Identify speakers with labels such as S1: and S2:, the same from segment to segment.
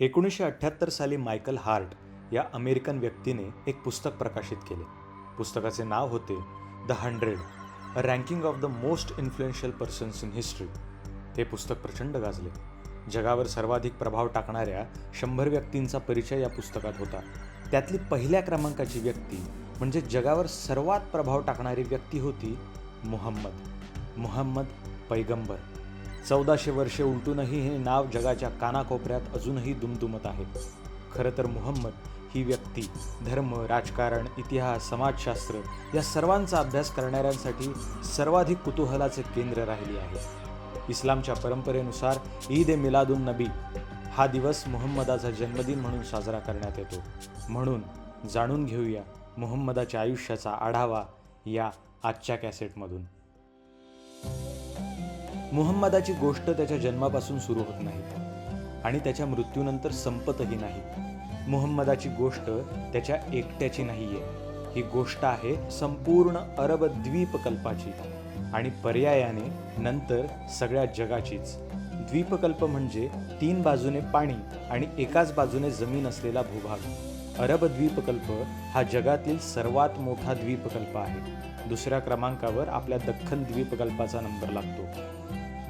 S1: एकोणीसशे अठ्ठ्याहत्तर साली मायकल हार्ट या अमेरिकन व्यक्तीने एक पुस्तक प्रकाशित केले. पुस्तकाचे नाव होते the hundred a ranking of the most influential persons in history. हे पुस्तक प्रचंड गाजले. जगावर सर्वाधिक प्रभाव टाकणाऱ्या शंभर व्यक्तींचा परिचय या पुस्तकात होता. त्यातली पहिल्या क्रमांकाची व्यक्ती म्हणजे जगावर सर्वात प्रभाव टाकणारी व्यक्ती होती मुहम्मद. मुहम्मद पैगंबर. चौदाशे वर्षे उलटूनही हे नाव जगाच्या कानाकोपऱ्यात अजूनही दुमदुमत आहे. खरं तर मुहम्मद ही व्यक्ती धर्म राजकारण इतिहास समाजशास्त्र या सर्वांचा अभ्यास करणाऱ्यांसाठी सर्वाधिक कुतूहलाचे केंद्र राहिली आहे. इस्लामच्या परंपरेनुसार ईद ए मिलादुन नबी हा दिवस मोहम्मदाचा जन्मदिन म्हणून साजरा करण्यात येतो. म्हणून जाणून घेऊया मोहम्मदाच्या आयुष्याचा आढावा या आजच्या कॅसेटमधून. मुहम्मदाची गोष्ट त्याच्या जन्मापासून सुरू होत नाही. आणि त्याच्या मृत्यूनंतर संपतही नाही. मुहम्मदाची गोष्ट त्याच्या एकट्याची नाहीये. ही गोष्ट आहे संपूर्ण अरब द्वीपकल्पाची. आणि पर्यायाने नंतर सगळ्या जगाचीच. द्वीपकल्प म्हणजे तीन बाजूने पाणी आणि एकाच बाजूने जमीन असलेला भूभाग. अरब द्वीपकल्प हा जगातील सर्वात मोठा द्वीपकल्प आहे. दुसऱ्या क्रमांकावर आपल्या दख्खन द्वीपकल्पाचा नंबर लागतो.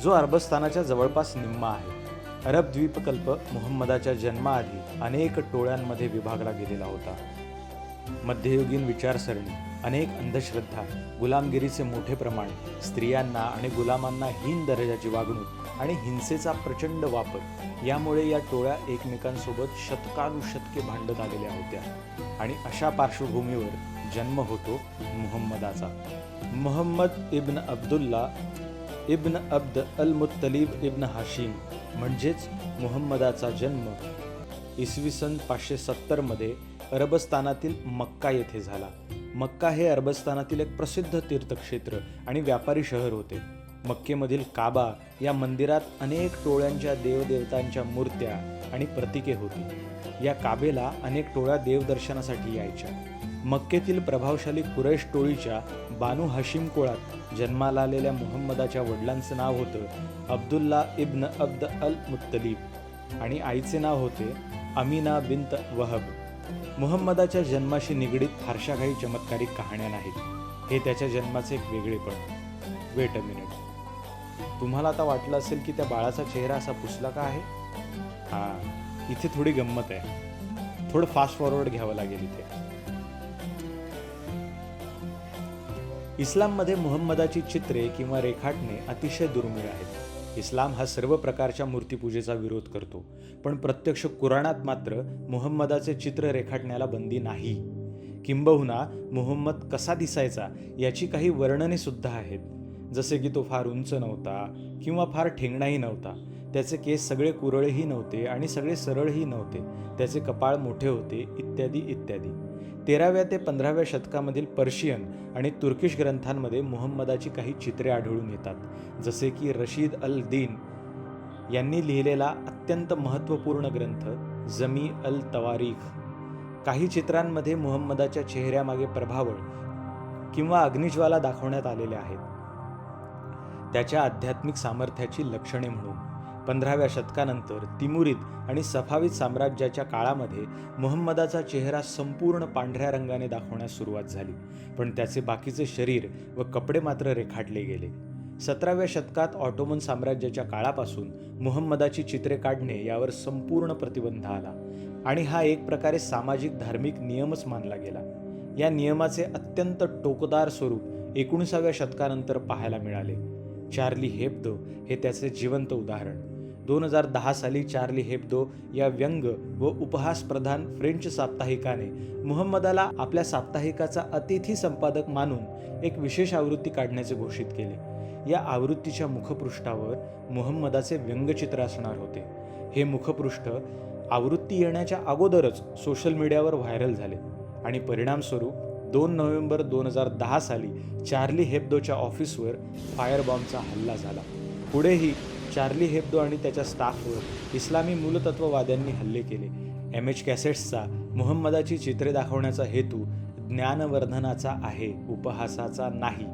S1: जो अरबस्थानाच्या जवळपास निम्मा आहे. अरब द्वीपकल्प मोहम्मदाच्या जन्माआधी अनेक टोळ्यांमध्ये विभागला गेलेला होता. मध्ययुगीन विचारसरणी अनेक अंधश्रद्धा गुलामगिरीचे मोठे प्रमाण स्त्रियांना आणि गुलामांना हीन दर्जाची वागणूक आणि हिंसेचा प्रचंड वापर यामुळे या टोळ्या एकमेकांसोबत शतकानुशतके भांडत आलेल्या होत्या आणि अशा पार्श्वभूमीवर जन्म होतो मुहम्मदाचा. मोहम्मद इब्न अब्दुल्ला इब्न अब्द अल मुत्तलीब इब्न हाशिम म्हणजेच मुहम्मदाचा जन्म इसवी सन पाचशे सत्तरमध्ये अरबस्तानातील मक्का येथे झाला. मक्का हे अरबस्तानातील एक प्रसिद्ध तीर्थक्षेत्र आणि व्यापारी शहर होते. मक्केमधील काबा या मंदिरात अनेक टोळ्यांच्या देवदेवतांच्या मूर्त्या आणि प्रतीके होती. या काबेला अनेक टोळ्या देवदर्शनासाठी यायच्या. मक्केतील प्रभावशाली कुरेश टोळीच्या बानू हशीम कुळात जन्माला आलेल्या मोहम्मदाच्या वडिलांचं नाव होतं अब्दुल्ला इब्न अब्द अल मुत्तलीब. आणि आईचे नाव होते अमीना बिंत वहब. मोहम्मदाच्या जन्माशी निगडीत फारशा काही चमत्कारिक कहाण्या नाहीत. हे त्याच्या जन्माचे एक वेगळेपण वेट अ मिनिट तुम्हाला आता वाटलं असेल की त्या बाळाचा चेहरा असा पुसला का आहे? हां इथे थोडी गंमत आहे. थोडं फास्ट फॉरवर्ड घ्यावं लागेल इथे. इस्लाममध्ये मोहम्मदाची चित्रे किंवा रेखाटणे अतिशय दुर्मिळ आहेत. इस्लाम हा सर्व प्रकारच्या मूर्तीपूजेचा विरोध करतो पण प्रत्यक्ष कुराणात मात्र मुहम्मदाचे चित्र रेखाटण्याला बंदी नाही. किंबहुना मोहम्मद कसा दिसायचा याची काही वर्णने सुद्धा आहेत. जसे की तो फार उंच नव्हता किंवा फार ठेंगणाही नव्हता. त्याचे केस सगळे कुरळही नव्हते आणि सगळे सरळही नव्हते. त्याचे कपाळ मोठे होते इत्यादी इत्यादी. तेराव्या ते पंधराव्या शतकामधील पर्शियन आणि तुर्किश ग्रंथांमध्ये मुहम्मदाची काही चित्रे आढळून येतात. जसे की रशीद अल दीन यांनी लिहिलेला अत्यंत महत्त्वपूर्ण ग्रंथ जमी अल तवारीख. काही चित्रांमध्ये मुहम्मदाच्या चेहऱ्यामागे प्रभावळ किंवा अग्निज्वाला दाखवण्यात आलेल्या आहेत. त्याच्या आध्यात्मिक सामर्थ्याची लक्षणे म्हणून. पंधराव्या शतकानंतर तिमुरीद आणि सफावीद साम्राज्याच्या काळामध्ये मोहम्मदाचा चेहरा संपूर्ण पांढऱ्या रंगाने दाखवण्यास सुरुवात झाली. पण त्याचे बाकीचे शरीर व कपडे मात्र रेखाटले गेले. सतराव्या शतकात ऑटोमन साम्राज्याच्या काळापासून मोहम्मदाची चित्रे काढणे यावर संपूर्ण प्रतिबंध आला आणि हा एक प्रकारे सामाजिक धार्मिक नियमच मानला गेला. या नियमाचे अत्यंत टोकदार स्वरूप एकोणीसाव्या शतकानंतर पाहायला मिळाले. चार्ली हेब्दो हे त्याचे जिवंत उदाहरण. दोन हजार दहा साली चार्ली हेब्दो या व्यंग व उपहासप्रधान फ्रेंच साप्ताहिकाने मुहम्मदाला आपल्या साप्ताहिकाचा अतिथी संपादक मानून एक विशेष आवृत्ती काढण्याचे घोषित केले. या आवृत्तीच्या मुखपृष्ठावर मुहम्मदाचे व्यंगचित्र असणार होते. हे मुखपृष्ठ आवृत्ती येण्याच्या अगोदरच सोशल मीडियावर व्हायरल झाले आणि परिणामस्वरूप दोन नोव्हेंबर दोन हजार दहा साली चार्ली हेब्दोच्या ऑफिसवर फायरबॉम्बचा हल्ला झाला. पुढेही चार्ली हेब्दो आणि त्याच्या स्टाफवर इस्लामी मूलतत्ववाद्यांनी हल्ले केले. एम एच कॅसेट्सचा मुहम्मदाची चित्रे दाखवण्याचा हेतू ज्ञानवर्धनाचा आहे उपहासाचा नाही.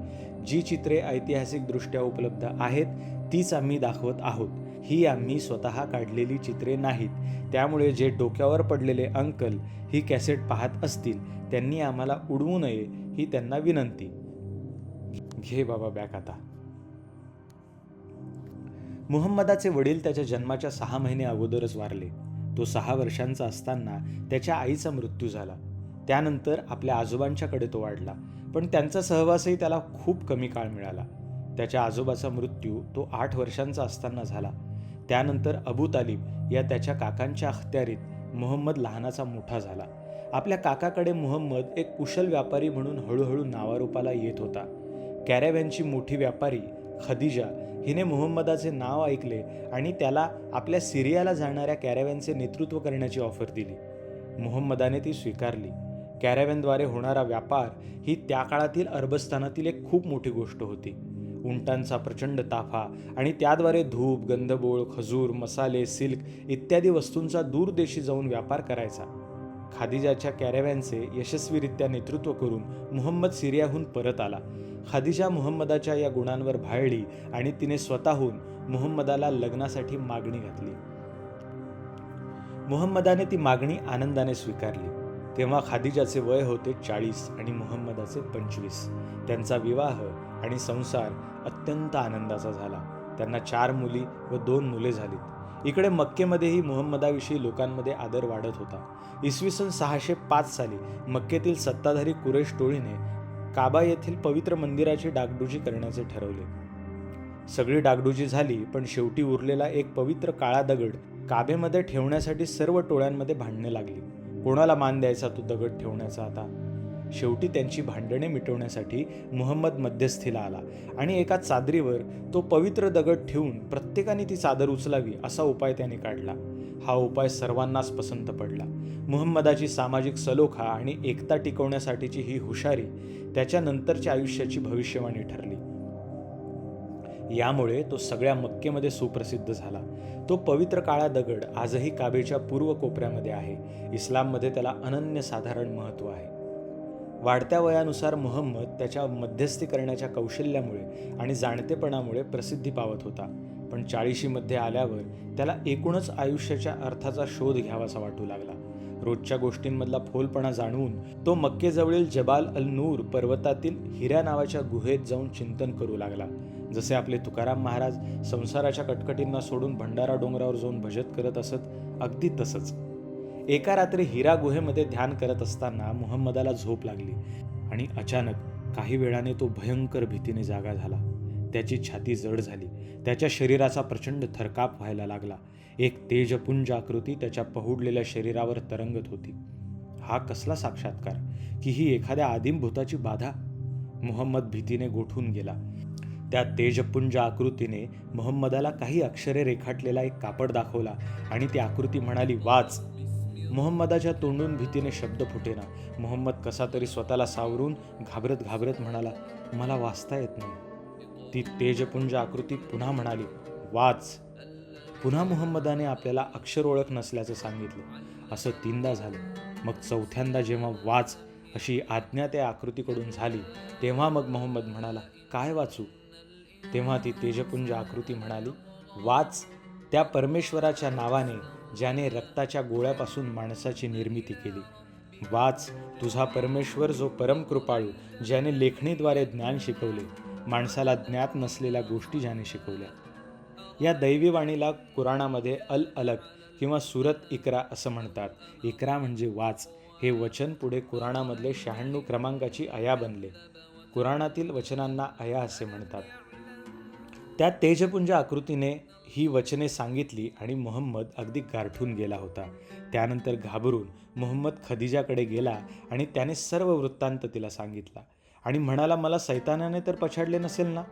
S1: जी चित्रे ऐतिहासिकदृष्ट्या उपलब्ध आहेत तीच आम्ही दाखवत आहोत. ही आम्ही स्वतः काढलेली चित्रे नाहीत. त्यामुळे जे डोक्यावर पडलेले अंकल ही कॅसेट पाहत असतील त्यांनी आम्हाला उडवू नये ही त्यांना विनंती. घे बाबा बॅक आता. मुहम्मदाचे वडील त्याच्या जन्माच्या सहा महिने अगोदरच वारले. तो सहा वर्षांचा असताना त्याच्या आईचा मृत्यू झाला. त्यानंतर आपल्या आजोबांच्याकडे तो वाढला पण त्यांचा सहवासही त्याला खूप कमी काळ मिळाला. त्याच्या आजोबाचा मृत्यू तो आठ वर्षांचा असताना झाला. त्यानंतर अबू तालिब या त्याच्या काकांच्या अखत्यारीत मोहम्मद लहानाचा मोठा झाला. आपल्या काकाकडे मोहम्मद एक कुशल व्यापारी म्हणून हळूहळू नावारूपाला येत होता. कॅरेव्हॅनची मोठी व्यापारी खदिजा हिने मुहम्मदाचे नाव ऐकले आणि त्याला आपल्या सिरियाला जाणाऱ्या कॅरेव्हॅनचे नेतृत्व करण्याची ऑफर दिली. मुहम्मदाने ती स्वीकारली. कॅरेव्हॅनद्वारे होणारा व्यापार ही त्या काळातील अरबस्थानातील एक खूप मोठी गोष्ट होती. उंटांचा प्रचंड ताफा आणि त्याद्वारे धूप गंधबोळ खजूर मसाले सिल्क इत्यादी वस्तूंचा दूरदेशी जाऊन व्यापार करायचा. खादिजाच्या कॅरेव्हॅनचे यशस्वीरित्या नेतृत्व करून मुहम्मद सिरियाहून परत आला. खादिजा मुहम्मदाच्या या गुणांवर भाळली आणि तिने स्वतःहून मुहम्मदाला लग्नासाठी मागणी घातली. मुहम्मदाने ती मागणी आनंदाने स्वीकारली. तेव्हा खादिजाचे वय होते चाळीस आणि मुहम्मदाचे पंचवीस. त्यांचा विवाह आणि संसार अत्यंत आनंदाचा झाला. त्यांना चार मुली व दोन मुले झालीत. इकडे मक्केमध्येही मुहम्मदाविषयी लोकांमध्ये आदर वाढत होता. इसवी सन सहाशे पाच साली मक्केतील सत्ताधारी कुरेश टोळीने काबा येथील पवित्र मंदिराची डागडुजी करण्याचे ठरवले. सगळी डागडुजी झाली पण शेवटी उरलेला एक पवित्र काळा दगड काबेमध्ये ठेवण्यासाठी सर्व टोळ्यांमध्ये भांडणे लागली. कोणाला मान द्यायचा तो दगड ठेवण्याचा आता? शेवटी त्यांची भांडणे मिटवण्यासाठी मुहम्मद मध्यस्थीला आला आणि एका चादरीवर तो पवित्र दगड ठेवून प्रत्येकाने ती चादर उचलावी असा उपाय त्याने काढला. हा उपाय सर्वांनाच पसंत पडला. मुहम्मदाची सामाजिक सलोखा आणि एकता टिकवण्यासाठीची ही हुशारी त्याच्यानंतरच्या आयुष्याची भविष्यवाणी ठरली. यामुळे तो सगळ्या मक्केमध्ये सुप्रसिद्ध झाला. तो पवित्र काळा दगड आजही काबेच्या पूर्व कोपऱ्यामध्ये आहे. इस्लाममध्ये त्याला अनन्यसाधारण महत्त्व आहे. वाढत्या वयानुसार मोहम्मद त्याच्या मध्यस्थी करण्याच्या कौशल्यामुळे आणि जाणतेपणामुळे प्रसिद्धी पावत होता. पण चाळीशीमध्ये आल्यावर त्याला एकूणच आयुष्याच्या अर्थाचा शोध घ्यावासा वाटू लागला. रोजच्या गोष्टींमधला फोलपणा जाणवून तो मक्केजवळील जबाल अल नूर पर्वतातील हिऱ्या नावाच्या गुहेत जाऊन चिंतन करू लागला. जसे आपले तुकाराम महाराज संसाराच्या कटकटींना सोडून भंडारा डोंगरावर जाऊन भजत करत असत अगदी तसंच. एका रात्री हिरा गुहेमध्ये ध्यान करत असताना मुहम्मदाला झोप लागली आणि अचानक काही वेळाने तो भयंकर भीतीने जागा झाला. त्याची छाती जड झाली. त्याच्या शरीराचा प्रचंड थरकाप व्हायला लागला. एक तेजपुंज आकृती त्याच्या पहुडलेल्या शरीरावर तरंगत होती. हा कसला साक्षात्कार? की ही एखाद्या आदिम भूताची बाधा? मोहम्मद भीतीने गोठून गेला. त्या तेजपुंज आकृतीने मोहम्मदाला काही अक्षरे रेखाटलेला एक कापड दाखवला आणि ती आकृती म्हणाली वाच. मोहम्मदाच्या तोंडून भीतीने शब्द फुटेना. मोहम्मद कसा तरी स्वतःला सावरून घाबरत घाबरत म्हणाला मला वाचता येत नाही. ती तेजपुंज आकृती पुन्हा म्हणाली वाच. पुन्हा मोहम्मदाने आपल्याला अक्षर ओळख नसल्याचं सांगितलं. असं तीनदा झालं. मग चौथ्यांदा जेव्हा वाच अशी आज्ञा त्या आकृतीकडून झाली तेव्हा मग मोहम्मद म्हणाला काय वाचू? तेव्हा ती तेजपुंज आकृती म्हणाली वाच. त्या परमेश्वराच्या नावाने ज्याने रक्ताच्या गोळ्यापासून माणसाची निर्मिती केली. वाच तुझा परमेश्वर जो परम कृपाळू ज्याने लेखणीद्वारे ज्ञान शिकवले माणसाला ज्ञात नसलेल्या गोष्टी ज्याने शिकवल्या. या दैवी वाणीला कुराणामध्ये अल अलग किंवा सुरत इकरा असं म्हणतात. इकरा म्हणजे वाच. हे वचन पुढे कुराणामधले शहाण्णव क्रमांकाची अया बनले. कुराणातील वचनांना अया असे म्हणतात. त्या तेजपुंज आकृतीने ही वचने सांगितली आणि मोहम्मद अगदी गारठून गेला होता. त्यानंतर घाबरून मोहम्मद खदिजाकडे गेला आणि त्याने सर्व वृत्तांत तिला सांगितला. आणि म्हणाला मला सैतानाने तर पछाडले नसेल ना?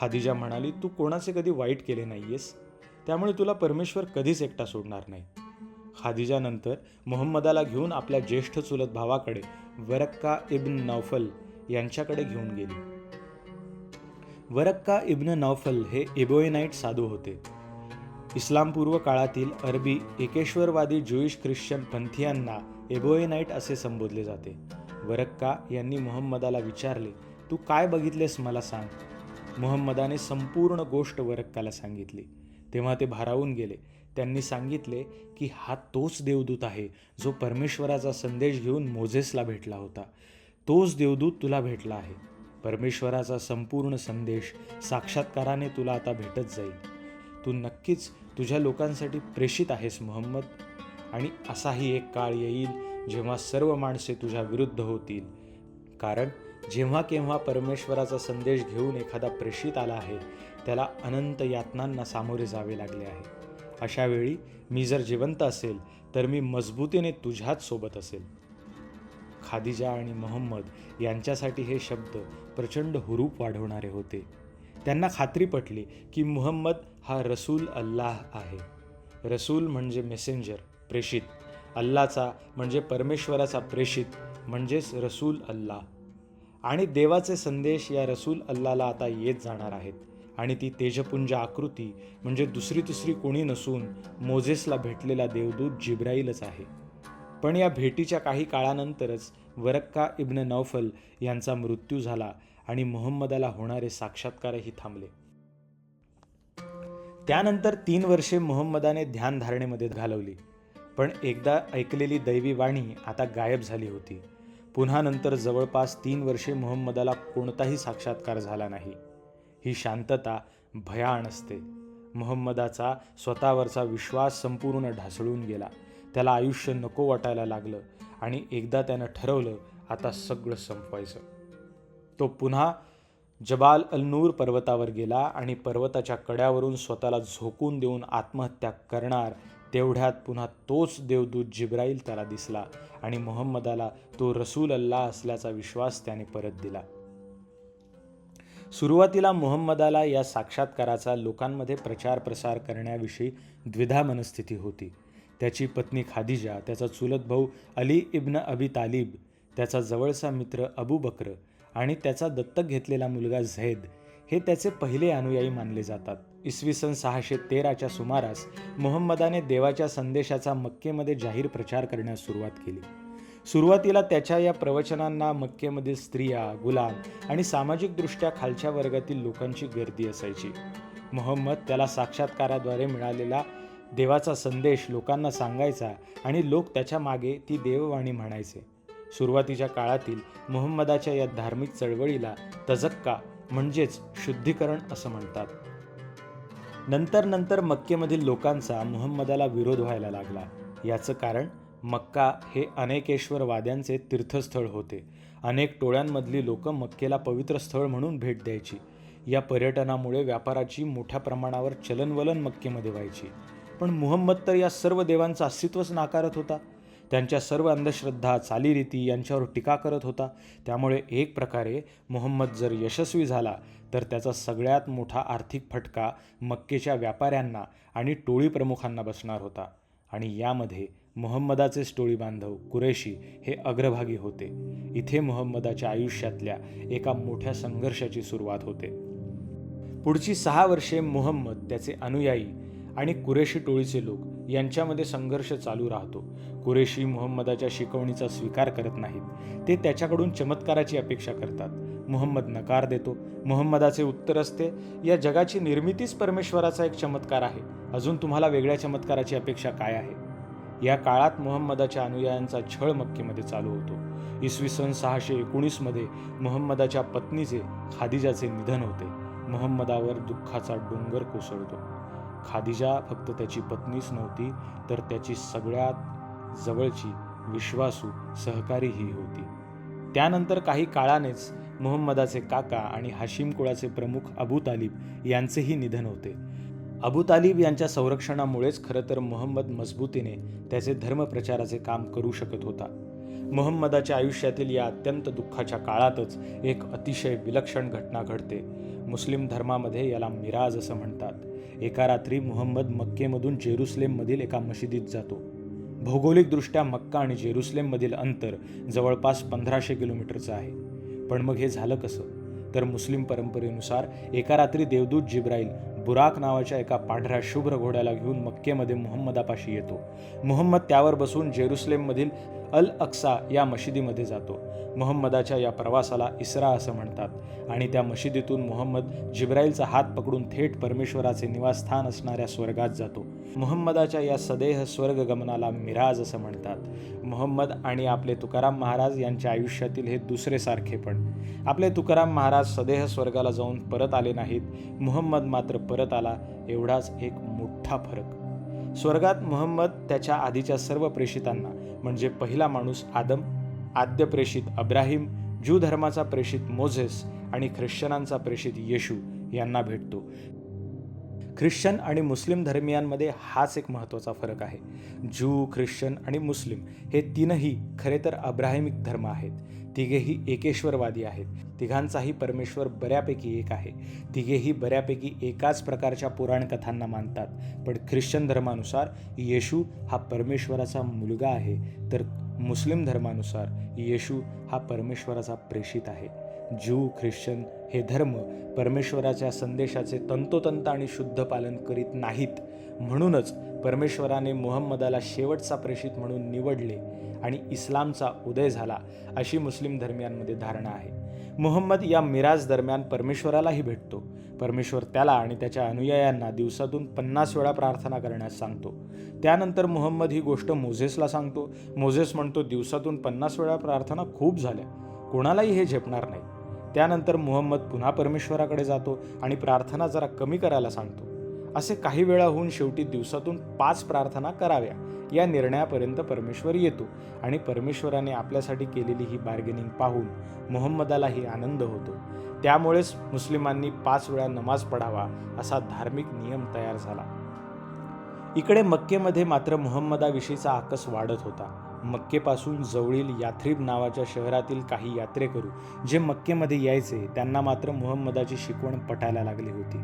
S1: खादिजा म्हणाली तू कोणाचे कधी वाईट केले नाहीयेस. त्यामुळे तुला परमेश्वर कधीच एकटा सोडणार नाही. खादिजानंतर मोहम्मदाला घेऊन आपल्या ज्येष्ठ चुलत भावाकडे वरक्का इब्न नौफल यांच्याकडे घेऊन गेली. वरक्का इब्न नौफल हे एबोएनाईट साधू होते. इस्लामपूर्व काळातील अरबी एकेश्वरवादी ज्युईश ख्रिश्चन पंथीयांना एबोएनाईट असे संबोधले जाते. वरक्का यांनी मोहम्मदाला विचारले तू काय बघितलेस मला सांग. मोहम्मदाने संपूर्ण गोष्ट वरक्काला सांगितली. तेव्हा ते भारावून गेले. त्यांनी सांगितले की हा तोच देवदूत आहे जो परमेश्वराचा संदेश घेऊन मोझेसला भेटला होता. तोच देवदूत तुला भेटला आहे. परमेश्वराचा संपूर्ण संदेश साक्षात्काराने तुला आता भेटत जाईल. तू नक्कीच तुझ्या लोकांसाठी प्रेषित आहेस मोहम्मद. आणि असाही एक काळ येईल जेव्हा सर्व माणसे तुझ्या विरुद्ध होतील. कारण जेव्हा केव्हा परमेश्वराचा संदेश घेऊन एखादा प्रेषित आला आहे त्याला अनंत यातनांना सामोरे जावे लागले आहे. अशावेळी मी जर जिवंत असेल तर मी मजबूतीने तुझ्याच सोबत असेल. खादिजा आणि मोहम्मद यांच्यासाठी हे शब्द प्रचंड हुरूप वाढवणारे होते. त्यांना खात्री पटली की मुहम्मद हा रसूल अल्लाह आहे. रसूल म्हणजे मेसेंजर प्रेषित. अल्लाचा म्हणजे परमेश्वराचा प्रेषित म्हणजेच रसूल अल्लाह. आणि देवाचे संदेश या रसूल अल्लाला आता येत जाणार आहेत. आणि ती तेजपुंज आकृती म्हणजे दुसरी तिसरी कोणी नसून मोझेसला भेटलेला देवदूत जिब्राईलच आहे. पण या भेटीच्या काही काळानंतरच वरक्का इब्न नौफल यांचा मृत्यू झाला आणि मोहम्मदाला होणारे साक्षात्कारही थांबले. त्यानंतर तीन वर्षे मोहम्मदाने ध्यानधारणेमध्ये घालवली. पण एकदा ऐकलेली दैवी वाणी आता गायब झाली होती. पुन्हा नंतर जवळपास तीन वर्षे मोहम्मदाला कोणताही साक्षात्कार झाला नाही. ही शांतता भयाण असते. मोहम्मदाचा स्वतःवरचा विश्वास संपूर्ण ढासळून गेला. त्याला आयुष्य नको वाटायला लागलं आणि एकदा त्यानं ठरवलं आता सगळं संपवायचं. तो पुन्हा जबाल अलनूर पर्वतावर गेला आणि पर्वताच्या कड्यावरून स्वतःला झोकून देऊन आत्महत्या करणार तेवढ्यात पुन्हा तोच देवदूत जिब्राईल त्याला दिसला आणि मोहम्मदाला तो रसूल अल्ला असल्याचा विश्वास त्याने परत दिला. सुरुवातीला मोहम्मदाला या साक्षात्काराचा लोकांमध्ये प्रचार प्रसार करण्याविषयी द्विधा मनस्थिती होती. त्याची पत्नी खादिजा त्याचा चुलत भाऊ अली इब्न अबी तालिब त्याचा जवळचा मित्र अबू बकर आणि त्याचा दत्तक घेतलेला मुलगा झैद हे त्याचे पहिले अनुयायी मानले जातात. इसवी सन सहाशे तेराच्या सुमारास मोहम्मदाने देवाच्या संदेशाचा मक्केमध्ये जाहीर प्रचार करण्यास सुरुवात केली. सुरुवातीला त्याच्या या प्रवचनांना मक्केमधील स्त्रिया गुलाम आणि सामाजिकदृष्ट्या खालच्या वर्गातील लोकांची गर्दी असायची. मोहम्मद त्याला साक्षात्काराद्वारे मिळालेला देवाचा संदेश लोकांना सांगायचा आणि लोक त्याच्यामागे ती देववाणी म्हणायचे. सुरुवातीच्या काळातील मोहम्मदाच्या या धार्मिक चळवळीला तजक्का म्हणजेच शुद्धीकरण असं म्हणतात. नंतर नंतर मक्केमधील लोकांचा मोहम्मदाला विरोध व्हायला लागला. याचं कारण मक्का हे अनेकेश्वरवाद्यांचे तीर्थस्थळ होते. अनेक टोळ्यांमधली लोकं मक्केला पवित्र स्थळ म्हणून भेट द्यायची. या पर्यटनामुळे व्यापाराची मोठ्या प्रमाणावर चलनवलन मक्केमध्ये व्हायची. पण मुहम्मद तर या सर्व देवांचं अस्तित्वच नाकारत होता. त्यांच्या सर्व अंधश्रद्धा चालीरीती यांच्यावर टीका करत होता. त्यामुळे एक प्रकारे मोहम्मद जर यशस्वी झाला तर त्याचा सगळ्यात मोठा आर्थिक फटका मक्केच्या व्यापाऱ्यांना आणि टोळी प्रमुखांना बसणार होता. आणि यामध्ये मोहम्मदाचेच टोळी बांधव कुरेशी हे अग्रभागी होते. इथे मोहम्मदाच्या आयुष्यातल्या एका मोठ्या संघर्षाची सुरुवात होते. पुढची सहा वर्षे मोहम्मद त्याचे अनुयायी आणि कुरेशी टोळीचे लोक यांच्यामध्ये संघर्ष चालू राहतो. कुरेशी मोहम्मदाच्या शिकवणीचा स्वीकार करत नाहीत. ते त्याच्याकडून चमत्काराची अपेक्षा करतात. मोहम्मद नकार देतो. मोहम्मदाचे उत्तर असते या जगाची निर्मितीच परमेश्वराचा एक चमत्कार आहे. अजून तुम्हाला वेगळ्या चमत्काराची अपेक्षा काय आहे? या काळात मोहम्मदाच्या अनुयायांचा छळ मक्केमध्ये चालू होतो. इसवी सन सहाशे एकोणीसमध्ये मोहम्मदाच्या पत्नीचे खादिजाचे निधन होते. मोहम्मदावर दुःखाचा डोंगर कोसळतो. खादिजा फक्त त्याची पत्नीच नव्हती तर त्याची सगळ्यात जवळची विश्वासू सहकारी ही होती. त्यानंतर काही काळानेच मोहम्मदाचे काका आणि हाशिम कुळाचे प्रमुख अबू तालिब यांचेही निधन होते. अबू तालिब यांच्या संरक्षणामुळेच खरं तर मोहम्मद मजबूतीने त्याचे धर्मप्रचाराचे काम करू शकत होता. मोहम्मदाच्या आयुष्यातील या अत्यंत दुःखाच्या काळातच एक अतिशय विलक्षण घटना घडते. मुस्लिम धर्मामध्ये याला मिराज असं म्हणतात. एका रात्री मुहम्मद मक्केमधून जेरुसलेममधील एका मशिदीत जातो. भौगोलिकदृष्ट्या मक्का आणि जेरुसलेममधील अंतर जवळपास पंधराशे किलोमीटरचं आहे. पण मग हे झालं कसं? तर मुस्लिम परंपरेनुसार एका रात्री देवदूत जिब्राईल बुराक नावाच्या एका पांढऱ्या शुभ्र घोड्याला घेऊन मक्केमध्ये मोहम्मदापाशी येतो. मोहम्मद त्यावर बसून जेरुसलेममधील अल अक्सा या मशिदीमध्ये जातो. मोहम्मदाच्या या प्रवासाला इस्रा असं म्हणतात आणि त्या मशिदीतून मोहम्मद जिब्राईलचा हात पकडून थेट परमेश्वराचे निवासस्थान असणाऱ्या स्वर्गात जातो. मोहम्मदाच्या या सदेह स्वर्गगमनाला मिराज असं म्हणतात. मोहम्मद आणि आपले तुकाराम महाराज यांच्या आयुष्यातील हे दुसरे सारखेपण आपले तुकाराम महाराज सदेह स्वर्गाला जाऊन परत आले नाहीत. मोहम्मद मात्र परत आला एवढाच एक मोठा फरक. स्वर्गात मोहम्मद त्याच्या आधीच्या सर्व प्रेषितांना म्हणजे पहिला माणूस आदम आद्य प्रेषित अब्राहिम ज्यू धर्माचा प्रेषित मोझेस आणि ख्रिश्चनांचा प्रेषित येशू यांना भेटतो. ख्रिश्चन आणि मुस्लिम धर्मियांमध्ये हाच एक महत्त्वाचा फरक आहे. ज्यू ख्रिश्चन आणि मुस्लिम हे तीनही खरे तर अब्राहिमिक धर्म आहेत. तिघेही एकेश्वरवादी आहेत. तिघांचाही परमेश्वर बऱ्यापैकी एक आहे. तिघेही बऱ्यापैकी एकाच प्रकारच्या पुराण कथांना मानतात. पण ख्रिश्चन धर्मानुसार येशू हा परमेश्वराचा मुलगा आहे तर मुस्लिम धर्मानुसार येशू हा परमेश्वराचा प्रेषित आहे. ज्यू ख्रिश्चन हे धर्म परमेश्वराच्या संदेशाचे तंतोतंत आणि शुद्ध पालन करीत नाहीत. म्हणूनच परमेश्वराने मोहम्मदाला शेवटचा प्रेषित म्हणून निवडले आणि इस्लामचा उदय झाला अशी मुस्लिम धर्मियांमध्ये धारणा आहे. मोहम्मद या मिराज दरम्यान परमेश्वरालाही भेटतो. परमेश्वर त्याला आणि त्याच्या अनुयायांना दिवसातून पन्नास वेळा प्रार्थना करण्यास सांगतो. त्यानंतर मोहम्मद ही गोष्ट मोझेसला सांगतो. मोझेस म्हणतो दिवसातून पन्नास वेळा प्रार्थना खूप झाल्या. कोणालाही हे झेपणार नाही. त्यानंतर मुहम्मद पुन्हा परमेश्वराकडे जातो आणि प्रार्थना जरा कमी करायला सांगतो. असे काही वेळा होऊन शेवटी दिवसातून पाच प्रार्थना कराव्या या निर्णयापर्यंत परमेश्वर येतो आणि परमेश्वराने आपल्यासाठी केलेली ही बार्गेनिंग पाहून मोहम्मदालाही आनंद होतो. त्यामुळेच मुस्लिमांनी पाच वेळा नमाज पढावा असा धार्मिक नियम तयार झाला. इकडे मक्केमध्ये मात्र मोहम्मदाविषयीचा आकस वाढत होता. मक्केपासून जवळील याथ्रीब नावाच्या शहरातील काही यात्रेकरू जे मक्केमध्ये यायचे त्यांना मात्र मुहम्मदाची शिकवण पटायला लागली होती.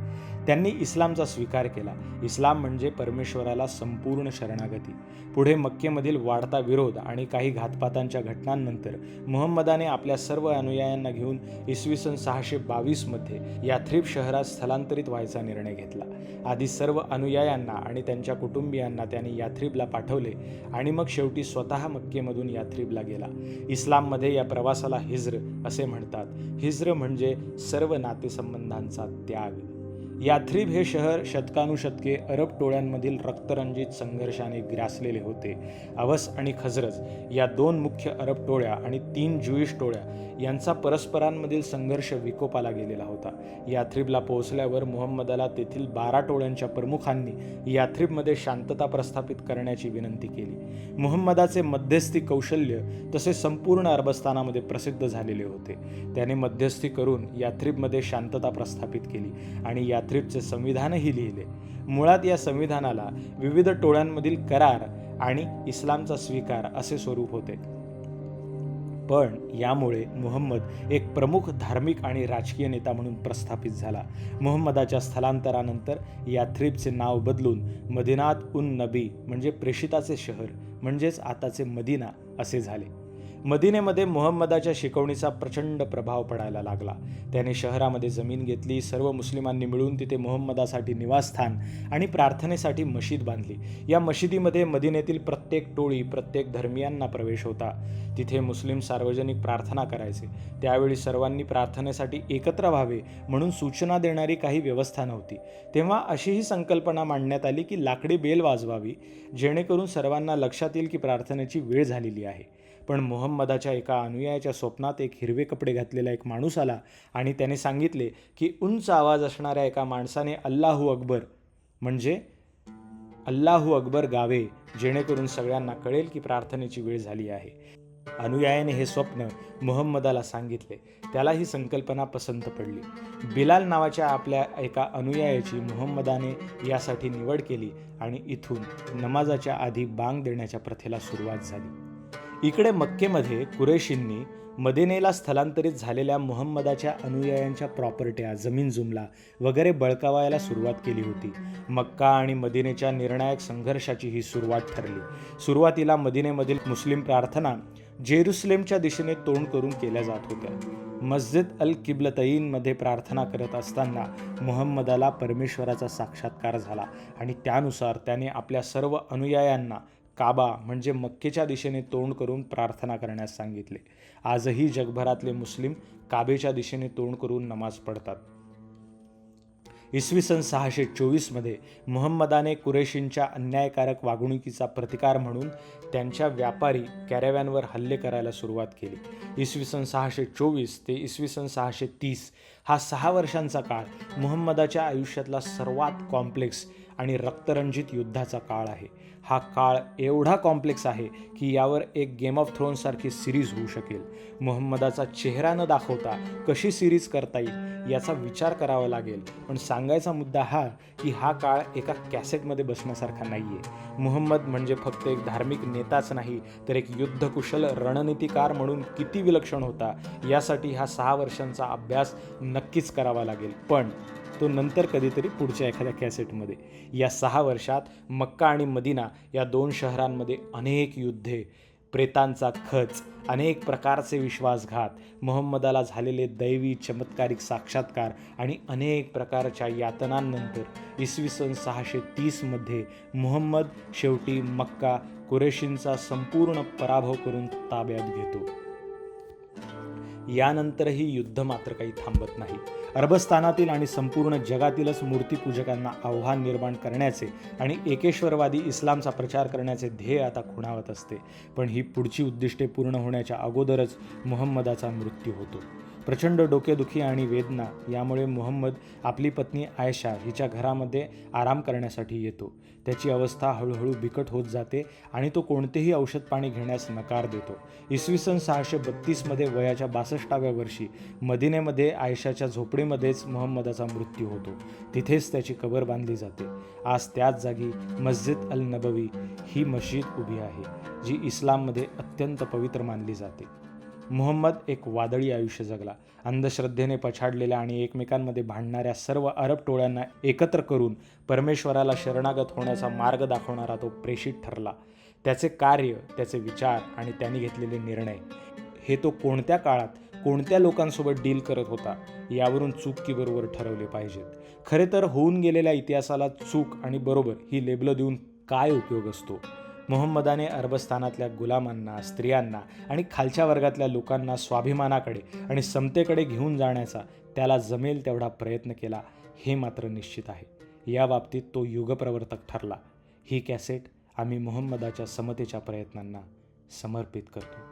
S1: त्यांनी इस्लामचा स्वीकार केला. इस्लाम म्हणजे परमेश्वराला संपूर्ण शरणागती. पुढे मक्केमधील वाढता विरोध आणि काही घातपातांच्या घटनांनंतर मोहम्मदाने आपल्या सर्व अनुयायांना घेऊन इसवी सन सहाशे बावीसमध्ये याथ्रीब शहरात स्थलांतरित व्हायचा निर्णय घेतला. आधी सर्व अनुयायांना आणि त्यांच्या कुटुंबियांना त्यांनी याथ्रीबला पाठवले आणि मग शेवटी स्वतः मक्केमधून याथ्रीबला गेला. इस्लाममध्ये या प्रवासाला हिज्र असे म्हणतात. हिज्र म्हणजे सर्व नातेसंबंधांचा त्याग. याथ्रीब हे शहर शतकानुशतके अरब टोळ्यांमधील रक्तरंजित संघर्षाने ग्रासलेले होते. अवस आणि खजरज या दोन मुख्य अरब टोळ्या आणि तीन ज्युईश टोळ्या यांचा परस्परांमधील संघर्ष विकोपाला गेलेला होता. याथ्रीबला पोहोचल्यावर मोहम्मदाला तेथील बारा टोळ्यांच्या प्रमुखांनी याथ्रीबमध्ये शांतता प्रस्थापित करण्याची विनंती केली. मोहम्मदाचे मध्यस्थी कौशल्य तसे संपूर्ण अरबस्थानामध्ये प्रसिद्ध झालेले होते. त्याने मध्यस्थी करून याथ्रीबमध्ये शांतता प्रस्थापित केली आणि याथ्रीबचे संविधानही लिहिले. मुळात या संविधानाला विविध टोळ्यांमधील करार आणि इस्लामचा स्वीकार असे स्वरूप होते. पण यामुळे मुहम्मद एक प्रमुख धार्मिक आणि राजकीय नेता म्हणून प्रस्थापित झाला. मुहम्मदाच्या स्थलांतरानंतर याथ्रीबचे नाव बदलून मदिनात उन नबी म्हणजे प्रेषिताचे शहर म्हणजेच आताचे मदिना असे झाले. मदिनेमध्ये मोहम्मदाच्या शिकवणीचा प्रचंड प्रभाव पडायला लागला. त्याने शहरामध्ये जमीन घेतली सर्व मुस्लिमांनी मिळून तिथे मोहम्मदासाठी निवासस्थान आणि प्रार्थनेसाठी मशीद बांधली. या मशिदीमध्ये मदिनेतील प्रत्येक टोळी प्रत्येक धर्मियांना प्रवेश होता. तिथे मुस्लिम सार्वजनिक प्रार्थना करायचे. त्यावेळी सर्वांनी प्रार्थनेसाठी एकत्र व्हावे म्हणून सूचना देणारी काही व्यवस्था नव्हती. तेव्हा अशीही संकल्पना मांडण्यात आली की लाकडी बेल वाजवावी जेणेकरून सर्वांना लक्षात येईल की प्रार्थनेची वेळ झालेली आहे. पण मोहम्मदाच्या एका अनुयायाच्या स्वप्नात एक हिरवे कपडे घातलेला एक माणूस आला आणि त्याने सांगितले की उंच आवाज असणाऱ्या एका माणसाने अल्लाहू अकबर म्हणजे अल्लाहू अकबर गावे जेणेकरून सगळ्यांना कळेल की प्रार्थनेची वेळ झाली आहे. अनुयायाने हे स्वप्न मोहम्मदाला सांगितले. त्याला ही संकल्पना पसंत पडली. बिलाल नावाच्या आपल्या एका अनुयायाची मोहम्मदाने यासाठी निवड केली आणि इथून नमाजाच्या आधी बांग देण्याच्या प्रथेला सुरुवात झाली. इकडे मक्केमध्ये कुरेशींनी मदिनेला स्थलांतरित झालेल्या मुहम्मदाच्या अनुयायांच्या प्रॉपर्ट्या जमीन जुमला वगैरे बळकावायला सुरुवात केली होती. मक्का आणि मदिनेच्या निर्णायक संघर्षाची ही सुरुवात ठरली. सुरुवातीला मदिनेमधील मुस्लिम प्रार्थना जेरुसलेमच्या दिशेने तोंड करून केल्या जात होत्या. मस्जिद अल किबलतईनमध्ये प्रार्थना करत असताना मुहम्मदाला परमेश्वराचा साक्षात्कार झाला आणि त्यानुसार त्याने आपल्या सर्व अनुयायांना काबा म्हणजे मक्केच्या दिशेने तोंड करून प्रार्थना करण्यास सांगितले. आजही जगभरातले मुस्लिम काबेच्या दिशेने तोंड करून नमाज पडतात इसवी सन सहाशे चोवीसमध्ये मोहम्मदाने कुरेशींच्या अन्यायकारक वागणुकीचा प्रतिकार म्हणून त्यांच्या व्यापारी कॅरेव्हॅनवर हल्ले करायला सुरुवात केली. इसवी सन सहाशे चोवीस ते इसवी सन सहाशे तीस हा सहा वर्षांचा काळ मोहम्मदाच्या आयुष्यातला सर्वात कॉम्प्लेक्स आणि रक्तरंजित युद्धाचा काळ आहे. हा काळ एवढा कॉम्प्लेक्स आहे की यावर एक गेम ऑफ थ्रोन्ससारखी सिरीज होऊ शकेल. मोहम्मदाचा चेहरा न दाखवता कशी सिरीज करता येईल याचा विचार करावा लागेल. पण सांगायचा मुद्दा हा की हा काळ एका कॅसेटमध्ये बसण्यासारखा नाही आहे मोहम्मद म्हणजे फक्त एक धार्मिक नेताच नाही तर एक युद्धकुशल रणनीतिकार म्हणून किती विलक्षण होता यासाठी हा सहा वर्षांचा अभ्यास नक्कीच करावा लागेल. पण तो नंतर कधीतरी पुढच्या एखाद्या कॅसेटमध्ये. या सहा वर्षात मक्का आणि मदिना या दोन शहरांमध्ये अनेक युद्धे प्रेतांचा खच अनेक प्रकारचे विश्वासघात मोहम्मदाला झालेले दैवी चमत्कारिक साक्षात्कार आणि अनेक प्रकारच्या यातनांनंतर इसवी सन सहाशे तीसमध्ये मोहम्मद शेवटी मक्का कुरेशींचा संपूर्ण पराभव करून ताब्यात घेतो. यानंतरही युद्ध मात्र काही थांबत नाही. अरबस्थानातील आणि संपूर्ण जगातीलच मूर्तीपूजकांना आव्हान निर्माण करण्याचे आणि एकेश्वरवादी इस्लामचा प्रचार करण्याचे ध्येय आता खुणावत असते. पण ही पुढची उद्दिष्टे पूर्ण होण्याच्या अगोदरच मोहम्मदाचा मृत्यू होतो. प्रचंड डोकेदुखी आणि वेदना यामुळे मोहम्मद आपली पत्नी आयशा हिच्या घरामध्ये आराम करण्यासाठी येतो. त्याची अवस्था हळूहळू बिकट होत जाते आणि तो कोणतेही औषध पाणी घेण्यास नकार देतो. इसवी सन सहाशे बत्तीसमध्ये वयाच्या बासष्टाव्या वर्षी मदिनेमध्ये आयशाच्या झोपडीमध्येच मोहम्मदाचा मृत्यू होतो. तिथेच त्याची कबर बांधली जाते. आज त्याच जागी मस्जिद अल नबवी ही मशीद उभी आहे जी इस्लाममध्ये अत्यंत पवित्र मानली जाते. मोहम्मद एक वादळी आयुष्य जगला. अंधश्रद्धेने पछाडलेल्या आणि एकमेकांमध्ये भांडणाऱ्या सर्व अरब टोळ्यांना एकत्र करून परमेश्वराला शरणागत होण्याचा मार्ग दाखवणारा तो प्रेषित ठरला. त्याचे कार्य त्याचे विचार आणि त्यांनी घेतलेले निर्णय. हे तो कोणत्या काळात कोणत्या लोकांसोबत डील करत होता यावरून चूक की बरोबर ठरवले पाहिजेत. खरे तर होऊन गेलेल्या इतिहासाला चूक आणि बरोबर ही लेबलं देऊन काय उपयोग असतो? मोहम्मदाने अरबस्थानातल्या गुलामांना स्त्रियांना आणि खालच्या वर्गातल्या लोकांना स्वाभिमानाकडे आणि समतेकडे घेऊन जाण्याचा त्याला जमेल तेवढा प्रयत्न केला हे मात्र निश्चित आहे. या बाबतीत तो युगप्रवर्तक ठरला. ही कॅसेट आम्ही मोहम्मदाच्या समतेच्या प्रयत्नांना समर्पित करतो.